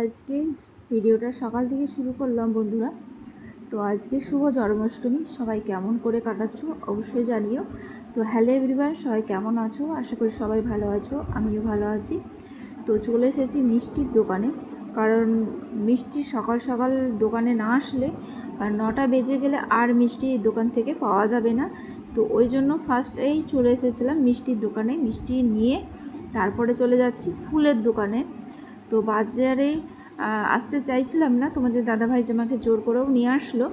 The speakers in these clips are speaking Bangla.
আজকে ভিডিওটা সকাল থেকে শুরু করলাম বন্ধুরা। তো আজকে শুভ জন্মাষ্টমী, সবাই কেমন করে কাটাচ্ছ অবশ্যই জানিও। তো হ্যালো এভরিওয়ান, সবাই কেমন আছো? আশা করি সবাই ভালো আছো, আমিও ভালো আছি। তো চলে এসেছি মিষ্টির দোকানে, কারণ মিষ্টি সকাল সকাল দোকানে না আসলে আর নটা বেজে গেলে আর মিষ্টি দোকান থেকে পাওয়া যাবে না। তো ওই জন্য ফার্স্ট এই চলে এসেছিলাম মিষ্টির দোকানে, মিষ্টি নিয়ে তারপরে চলে যাচ্ছি ফুলের দোকানে। তো বাজারে আসতে চাইছিলাম না। তোমাদের দাদাভাই যে আমাকে জোর করেও নিয়ে আসলো।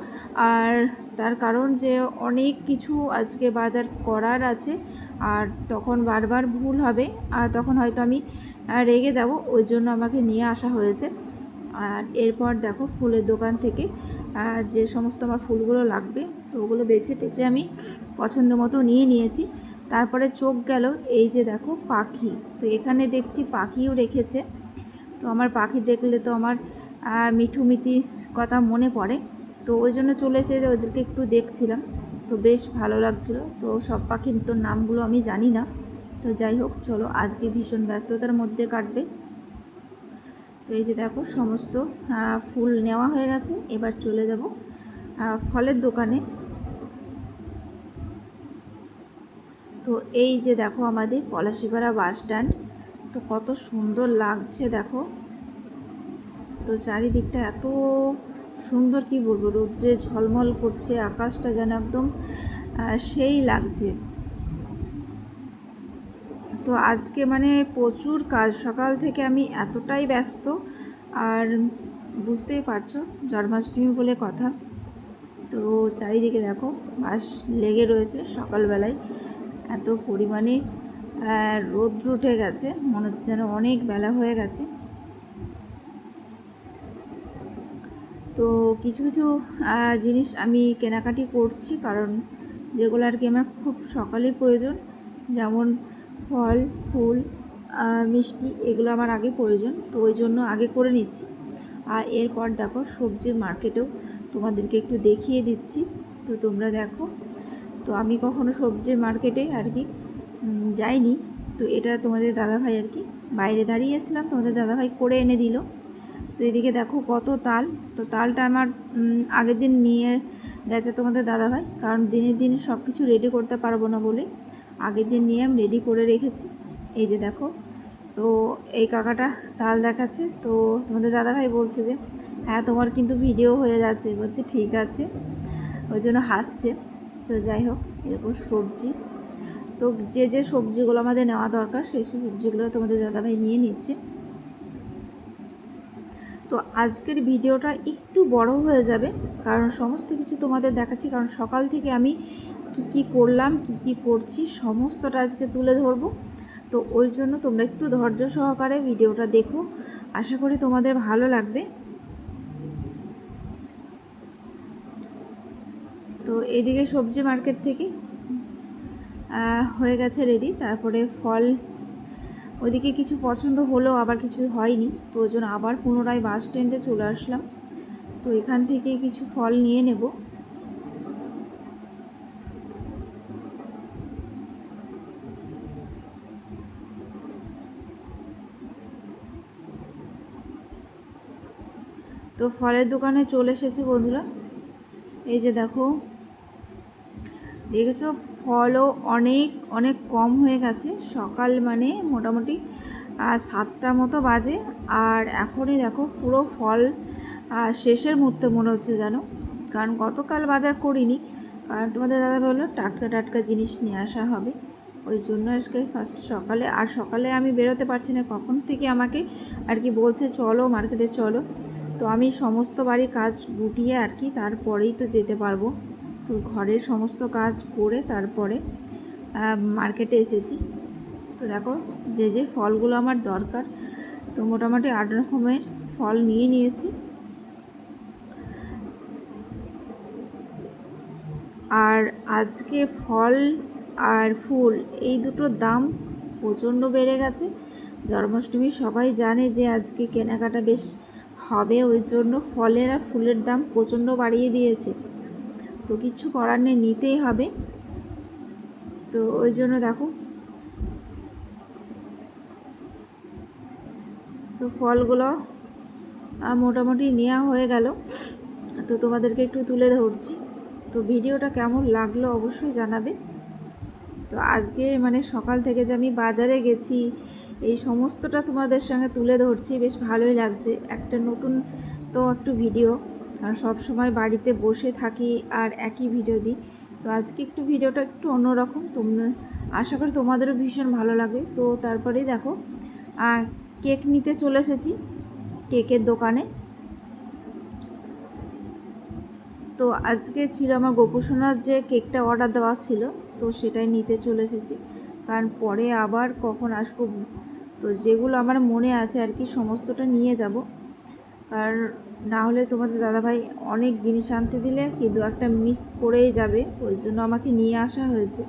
আর তার কারণ যে অনেক কিছু আজকে বাজার করার আছে, আর তখন বারবার ভুল হবে। আর তখন হয়তো আমি রেগে যাব। ওই জন্য আমাকে নিয়ে আসা হয়েছে। আর এরপর দেখো ফুলের দোকান থেকে যে সমস্ত আমার ফুলগুলো লাগবে, তো ওগুলো বেছে টেছে আমি পছন্দ মতো নিয়ে নিয়েছি। তারপরে চোখ গেল, এই যে দেখো পাখি। তো এখানে দেখছি পাখিও রেখেছে। তো আমার পাখি দেখলে তো আমার আহ, মিঠু মিতির কথা মনে পড়ে। তো ওই জন্য চলে এসে ওদেরকে একটু দেখছিলাম। তো বেশ ভালো লাগছিল। তো সব পাখির তো নামগুলো আমি জানি না। তো যাই হোক চলো আজকে ভীষণ ব্যস্ততার মধ্যে কাটবে। তো এই যে দেখো সমস্ত ফুল নেওয়া হয়ে গেছে। এবার চলে যাব ফলের দোকানে। তো এই যে দেখো আমাদের পলাশিপাড়া বাস স্ট্যান্ড তো কত সুন্দর লাগছে, দেখো। তো চারিদিকটা এত সুন্দর, কি বলব, রৌদ্রে ঝলমল করছে, আকাশটা যেন একদম সেই লাগছে। তো আজকে মানে প্রচুর কাজ, সকাল থেকে আমি এতটাই ব্যস্ত, আর বুঝতেই পারছ, জন্মাষ্টমী বলে কথা। তো চারিদিকে দেখো বাস লেগে রয়েছে সকালবেলায়, এত পরিমাণে রৌদ্র উঠে গেছে, মনে হচ্ছে যেন অনেক বেলা হয়ে গেছে। তো কিছু কিছু জিনিস আমি কেনাকাটি করছি, কারণ যেগুলো আর কি আমার খুব সকালে প্রয়োজন। যেমন ফল, ফুল মিষ্টি, এগুলো আমার আগে প্রয়োজন, তো ওই জন্য আগে করে নিচ্ছি। আর এরপর দেখো সবজির মার্কেটেও তোমাদেরকে একটু দেখিয়ে দিচ্ছি, তো তোমরা দেখো। তো আমি কখনো সবজির মার্কেটে আর কি যাইনি তো এটা তোমাদের দাদাভাই আর কি। বাইরে দাঁড়িয়েছিলাম, তোমাদের দাদাভাই করে এনে দিল। তো এদিকে দেখো কত তাল। তো তালটা আমার আগের দিন নিয়ে গেছে তোমাদের দাদাভাই। কারণ দিনের দিন সব কিছু রেডি করতে পারব না বলে আগের দিন নিয়ে আমি রেডি করে রেখেছি। এই যে দেখো, তো এই কাকাটা তাল দেখাচ্ছে। তো তোমাদের দাদাভাই বলছে যে হ্যাঁ তোমার কিন্তু ভিডিও হয়ে যাচ্ছে। বলছে, ঠিক আছে। ওই জন্য হাসছে। তো যাই হোক, এরকম সবজি। তো যে যে সবজিগুলো আমাদের নেওয়া দরকার, সেই সব সবজিগুলো তোমাদের দাদাভাই নিয়ে নিচ্ছে। তো আজকের ভিডিওটা একটু বড় হয়ে যাবে, কারণ সমস্ত কিছু তোমাদের দেখাচ্ছি, কারণ সকাল থেকে আমি কি কি করলাম, কি কি করছি, সমস্তটা আজকে তুলে ধরবো। তো ওই জন্য তোমরা একটু ধৈর্য সহকারে ভিডিওটা দেখো। আশা করি তোমাদের ভালো লাগবে। তো এদিকে সবজি মার্কেট থেকে হয়ে গেছে রেডি তারপরে ফল ওইদিকে কিছু পছন্দ হলো আবার কিছু হয়নি। তো ওই জন্য আবার পুনরায় বাস স্ট্যান্ডে চলে আসলাম। তো এখান থেকে কিছু ফল নিয়ে নেব। তো ফলের দোকানে চলে এসেছে বন্ধুরা। এই যে দেখো, দেখেছ? ফলও অনেক অনেক কম হয়ে গেছে। সকাল মানে মোটামুটি সাতটা মতো বাজে। আর এখনই দেখো পুরো ফল শেষের মুহূর্তে মনে হচ্ছে যেন। কারণ গতকাল বাজার করিনি। কারণ তোমাদের দাদা বলল টাটকা টাটকা জিনিস নিয়ে আসা হবে। ওই জন্য আজকে ফার্স্ট সকালে, আর সকালে আমি বেরোতে পারছি না। কখন থেকে আমাকে আর কি বলছে, চলো মার্কেটে চলো। তো আমি সমস্ত বাড়ি কাজ গুটিয়ে আর কি তারপরেই তো যেতে পারব। তো ঘরের সমস্ত কাজ করে তারপরে মার্কেটে এসেছি। তো দেখো, যে যে ফলগুলো আমার দরকার, তো মোটামুটি আট রকমের ফল নিয়ে নিয়েছি। আর আজকে ফল আর ফুল, এই দুটোর দাম প্রচণ্ড বেড়ে গেছে। জন্মাষ্টমী সবাই জানে যে, আজকে কেনাকাটা বেশ হবে, ওই জন্য ফলের আর ফুলের দাম প্রচণ্ড বাড়িয়ে দিয়েছে। তো কিচ্ছু করার নেই, নিতেই হবে। তো ওই জন্য দেখো। তো ফলগুলো মোটামুটি নেওয়া হয়ে গেল। তো তোমাদেরকে একটু তুলে ধরছি। তো ভিডিওটা কেমন লাগল অবশ্যই জানাবে। তো আজকে মানে সকাল থেকে যে আমি বাজারে গেছি, এই সমস্তটা তোমাদের সঙ্গে তুলে ধরছি, বেশ ভালোই লাগছে। একটা নতুন তো একটু ভিডিও। আর সব সময় বাড়িতে বসে থাকি আর একই ভিডিও দিই। তো আজকে একটু ভিডিওটা একটু অন্যরকম। তোমরা আশা করি তোমাদেরও ভীষণ ভালো লাগে তো তারপরেই দেখো কেক নিতে চলে এসেছি কেকের দোকানে। তো আজকে ছিল আমার গোপুসোনার যে কেকটা অর্ডার দেওয়া ছিল, তো সেটাই নিতে চলে এসেছি। কারণ পরে আবার কখন আসব? তো যেগুলো আমার মনে আছে আর কি, সমস্তটা নিয়ে যাব। আর না হলে তোমাদের দাদাভাই অনেক জিনিস আনতে দিলে, কিন্তু একটা মিস করেই যাবে। ওই জন্য আমাকে নিয়ে আসা হয়েছে,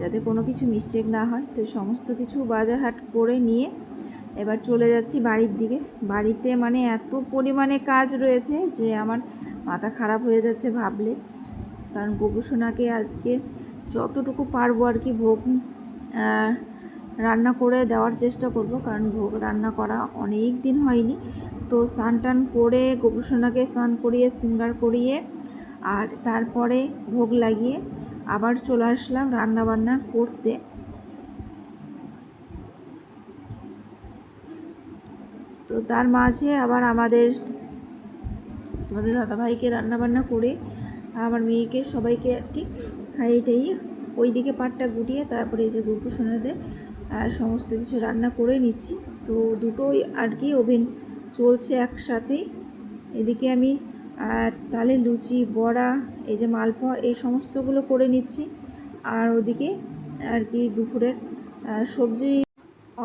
যাতে কোনো কিছু মিস্টেক না হয়। তো সমস্ত কিছু বাজার হাট করে নিয়ে এবার চলে যাচ্ছি বাড়ির দিকে। বাড়িতে মানে এত পরিমাণে কাজ রয়েছে যে আমার মাথা খারাপ হয়ে যাচ্ছে ভাবলে। কারণ গোপুসোনাকে আজকে যতটুকু পারব আর কি ভোগ রান্না করে দেওয়ার চেষ্টা করব। কারণ ভোগ রান্না করা অনেক দিন হয়নি। তো স্নান টান করে গোপুসোনাকে স্নান করিয়ে, সিঙ্গার করিয়ে আর তারপরে ভোগ লাগিয়ে আবার চলে আসলাম রান্নাবান্না করতে। তো তার মাঝে আবার আমাদের তোমাদের দাদাভাইকে রান্নাবান্না করে আমার মেয়েকে সবাইকে আর কি খাইয়ে টাইয়ে ওই দিকে পাটটা গুটিয়ে তারপরে এই যে শোনাতে সমস্ত কিছু রান্না করে নিচ্ছি। তো দুটোই আর কি ওভেন চলছে একসাথে। এদিকে আমি তালে লুচি, বড়া, এই যে মালপোয়া, এই সমস্তগুলো করে নিচ্ছি। আর ওদিকে আর কি দুপুরের সবজি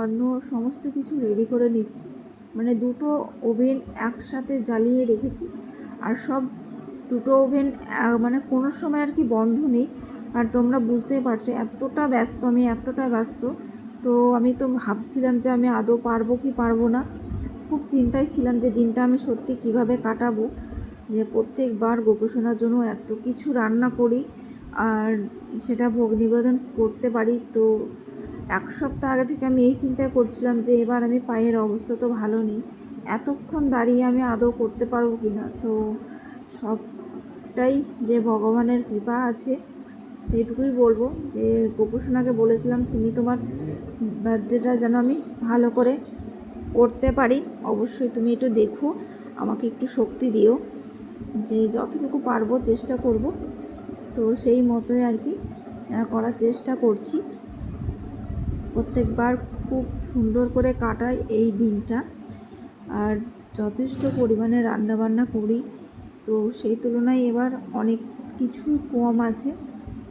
অন্য সমস্ত কিছু রেডি করে নিচ্ছি। মানে দুটো ওভেন একসাথে জ্বালিয়ে রেখেছি। আর সব দুটো ওভেন মানে কোনো সময় আর কি বন্ধ নেই। আর তোমরা বুঝতেই পারছ, এতটা ব্যস্ত আমি, এতটা ব্যস্ত। তো আমি তো ভাবছিলাম যে আমি আদৌ পারব কি পারব না। খুব চিন্তায় ছিলাম যে দিনটা আমি সত্যি কীভাবে কাটাবো, যে প্রত্যেকবার গোপোষণার জন্য এত কিছু রান্না করি আর সেটা ভোগ নিবেদন করতে পারি। তো এক সপ্তাহ আগে থেকে আমি এই চিন্তা করছিলাম যে এবার আমি পায়ের অবস্থা তো ভালো নেই, এতক্ষণ দাঁড়িয়ে আমি আদৌ করতে পারব কি না তো সবটাই যে ভগবানের কৃপা আছে এটুকুই বলব। যে গোপুসোনাকে বলেছিলাম, তুমি তোমার বার্থডেটা যেন আমি ভালো করে করতে পারি, অবশ্যই তুমি একটু দেখো, আমাকে একটু শক্তি দিও, যে যতটুকু পারব চেষ্টা করব। তো সেই মতোই আর কি করার চেষ্টা করছি। প্রত্যেকবার খুব সুন্দর করে কাটাই এই দিনটা। আর যথেষ্ট পরিমাণে রান্নাবান্না করি, তো সেই তুলনায় এবার অনেক কিছুই কম আছে,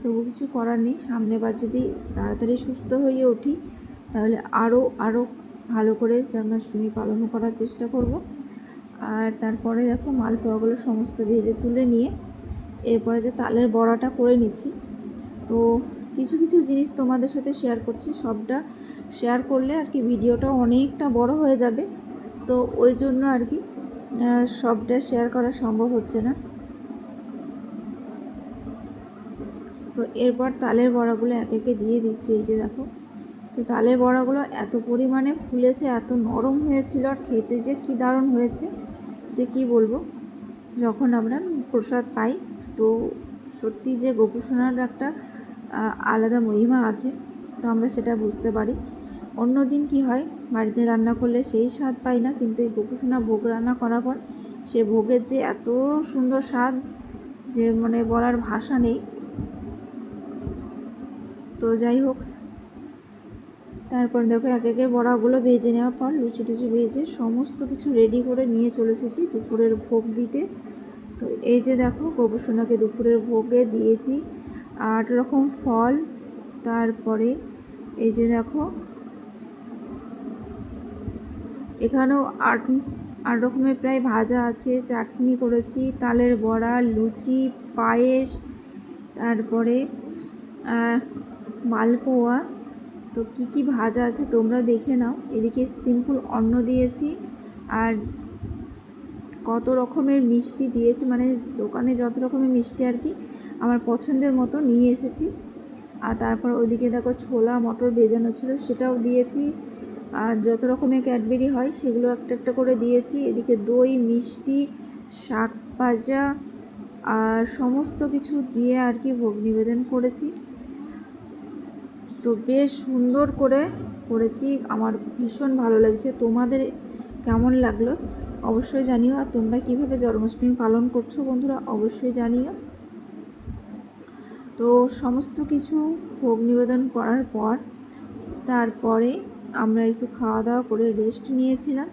তবু কিছু করার নেই। সামনেবার যদি তাড়াতাড়ি সুস্থ হয়ে উঠি, তাহলে আরও আরও ভালো করে জন্মাষ্টমী পালন করার চেষ্টা করব। আর তারপরে দেখো মালপোয়াগুলো সমস্ত ভেজে তুলে নিয়ে এরপরে যে তালের বড়াটা করে নিচ্ছি। তো কিছু কিছু জিনিস তোমাদের সাথে শেয়ার করছি। সবটা শেয়ার করলে আর কি ভিডিওটা অনেকটা বড় হয়ে যাবে। তো ওই জন্য আর কি সবটা শেয়ার করা সম্ভব হচ্ছে না। তো এরপর তালের বড়াগুলো এক একে দিয়ে দিচ্ছি। এই যে দেখো তো তালের বড়াগুলো এত পরিমাণে ফুলেছে, এত নরম হয়েছিল আর খেতে যে কী দারুণ হয়েছে, যে কি বলব। যখন আমরা প্রসাদ পাই, তো সত্যি যে গোপুসোনার একটা আলাদা মহিমা আছে, তো আমরা সেটা বুঝতে পারি। অন্য দিন কী হয়, বাড়িতে রান্না করলে সেই স্বাদ পাই না, কিন্তু এই গোপুসোনা ভোগ রান্না করার পর সে ভোগের যে এত সুন্দর স্বাদ, যে মানে বলার ভাষা নেই। তো যাই হোক তারপর দেখো এক একে বড়াগুলো ভেজে নেওয়ার পর লুচি টুচি ভেজে সমস্ত কিছু রেডি করে নিয়ে চলে এসেছি দুপুরের ভোগ দিতে। তো এই যে দেখো গোপসোনাকে দুপুরের ভোগে দিয়েছি। আট রকম ফল, তারপরে এই যে দেখো এখানেও আট আট রকমের প্রায় ভাজা আছে। চাটনি করেছি, তালের বড়া, লুচি, পায়েস, তারপরে মালপোয়া তো কি কি ভাজা আছে তোমরা দেখে নাও। এদিকে সিম্পল অন্ন দিয়েছি আর কত রকমের মিষ্টি দিয়েছি। মানে দোকানে যত রকমের মিষ্টি আর কি আমার পছন্দের মতো নিয়ে এসেছি। আর তারপর ওইদিকে দেখো ছোলা, মটর ভেজানো ছিল, সেটাও দিয়েছি। আর যত রকমের ক্যাডবেরি হয় সেগুলো একটা একটা করে দিয়েছি। এদিকে দই, মিষ্টি, শাক ভাজা, আর সমস্ত কিছু দিয়ে আর কি ভোগ নিবেদন করেছি। তো বেশ সুন্দর করে করেছি। আমার ভীষণ ভালো লাগছে। তোমাদের কেমন লাগল অবশ্যই জানিও। আর তোমরা কীভাবে জন্মাষ্টমী পালন করছ বন্ধুরা অবশ্যই জানিও। তো সমস্ত কিছু ভোগ নিবেদন করার পর তারপরে আমরা একটু খাওয়া দাওয়া করে রেস্ট নিয়েছিলাম।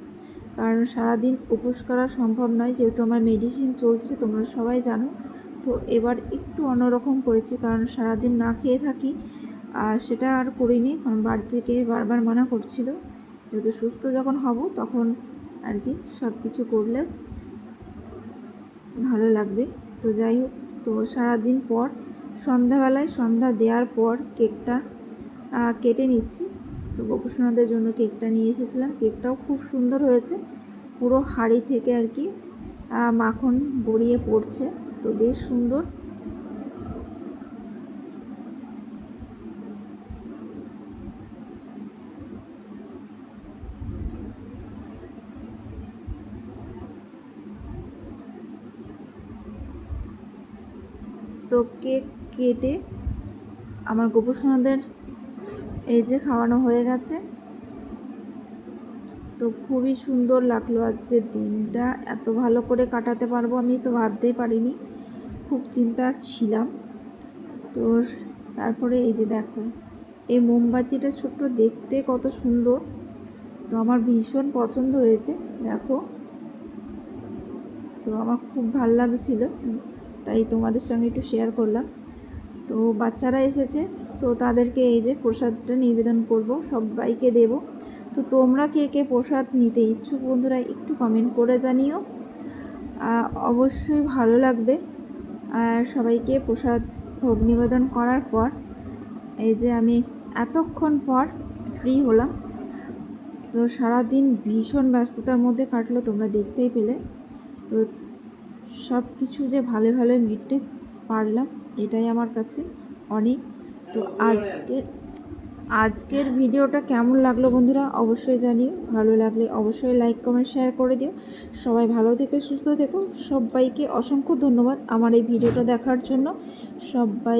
কারণ সারাদিন উপোস করা সম্ভব নয়। যেহেতু আমার মেডিসিন চলছে, তোমরা সবাই জানো। তো এবার একটু অন্যরকম করেছি। কারণ সারাদিন না খেয়ে থাকি আর সেটা আর করিনি, কারণ বাড়ি থেকে বারবার মানা করছিল যেহেতু সুস্থ যখন হব তখন আর কি সব কিছু করলে ভালো লাগবে। তো যাই হোক, তো সারাদিন পর, সন্ধ্যাবেলায় সন্ধ্যা দেওয়ার পর কেকটা কেটে নিচ্ছি। তো গোপুসোনাদের জন্য কেকটা নিয়ে এসেছিলাম। কেকটাও খুব সুন্দর হয়েছে। পুরো হাঁড়ি থেকে আর কি মাখন গড়িয়ে পড়ছে। তো বেশ সুন্দর তো কেক কেটে আমার গোপুসোনাদের এই যে খাওয়ানো হয়ে গেছে। তো খুবই সুন্দর লাগল আজকের দিনটা। এত ভালো করে কাটাতে পারব আমি তো ভাবতেই পারিনি। খুব চিন্তা ছিলাম। তো তারপরে এই যে দেখো, এই মোমবাতিটা ছোট্ট দেখতে কত সুন্দর। তো আমার ভীষণ পছন্দ হয়েছে, দেখো। তো আমার খুব ভালো লাগছিল। তাই তোমাদের সঙ্গে একটু শেয়ার করলাম। তো বাচ্চারা এসেছে, তো তাদেরকে এই যে প্রসাদটা নিবেদন করব, সবাইকে দেব। তো তোমরা কে কে প্রসাদ নিতে ইচ্ছুক বন্ধুরা একটু কমেন্ট করে জানিও। অবশ্যই ভালো লাগবে। আর সবাইকে প্রসাদ ভোগ নিবেদন করার পর, এই যে আমি এতক্ষণ পর ফ্রি হলাম। তো সারাদিন ভীষণ ব্যস্ততার মধ্যে কাটলো, তোমরা দেখতেই পেলে। তো সব কিছু যে ভালো ভালো মিটতে পারলাম, এটাই আমার কাছে অনেক। তো আজকের আজকের ভিডিওটা কেমন লাগল বন্ধুরা অবশ্যই জানিও। ভালো লাগলে অবশ্যই লাইক কমেন্ট শেয়ার করে দিও। সবাই ভালো থেকে, সুস্থ থেকো। সবাইকে অসংখ্য ধন্যবাদ আমার এই ভিডিওটা দেখার জন্য। সবাই